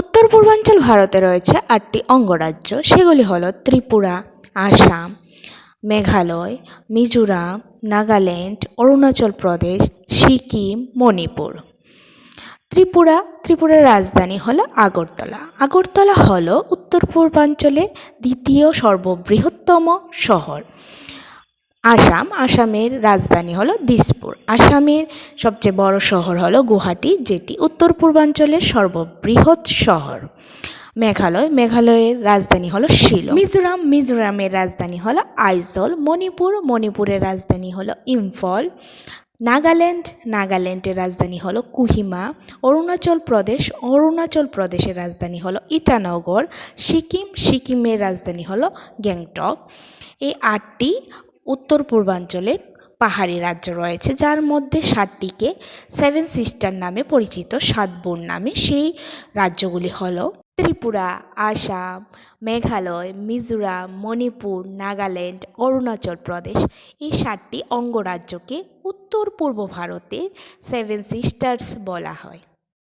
উত্তর পূর্বাঞ্চল ভারতে রয়েছে আটটি অঙ্গরাজ্য। সেগুলি হলো ত্রিপুরা, আসাম, মেঘালয়, মিজোরাম, নাগাল্যান্ড, অরুণাচল প্রদেশ, সিকিম, মণিপুর। ত্রিপুরা, ত্রিপুরার রাজধানী হলো আগরতলা। আগরতলা হলো উত্তর পূর্বাঞ্চলের দ্বিতীয় সর্ববৃহত্তম শহর। আসাম। আসামের রাজধানী হলো দিসপুর। আসামের সবচেয়ে বড় শহর হলো গুয়াহাটি, যেটি উত্তর পূর্বাঞ্চলের সর্ববৃহৎ শহর। মেঘালয়। মেঘালয়ের রাজধানী হলো শিলং। মিজোরাম। মিজোরামের রাজধানী হলো আইজল। মণিপুর। মণিপুরের রাজধানী হলো ইম্ফল। নাগাল্যান্ড। নাগাল্যান্ডের রাজধানী হলো কুহিমা। অরুণাচল প্রদেশ। অরুণাচল প্রদেশের রাজধানী হলো ইটানগর। সিকিম। সিকিমের রাজধানী হলো গ্যাংটক। এই আটটি উত্তর পূর্বাঞ্চলে পাহাড়ি রাজ্য রয়েছে, যার মধ্যে সাতটিকে সেভেন সিস্টার নামে পরিচিত, সাত বোন নামে। সেই রাজ্যগুলি হল ত্রিপুরা, আসাম, মেঘালয়, মিজোরাম, মণিপুর, নাগাল্যান্ড, অরুণাচল প্রদেশ। এই সাতটি অঙ্গরাজ্যকে উত্তর পূর্ব ভারতের সেভেন সিস্টার্স বলা হয়।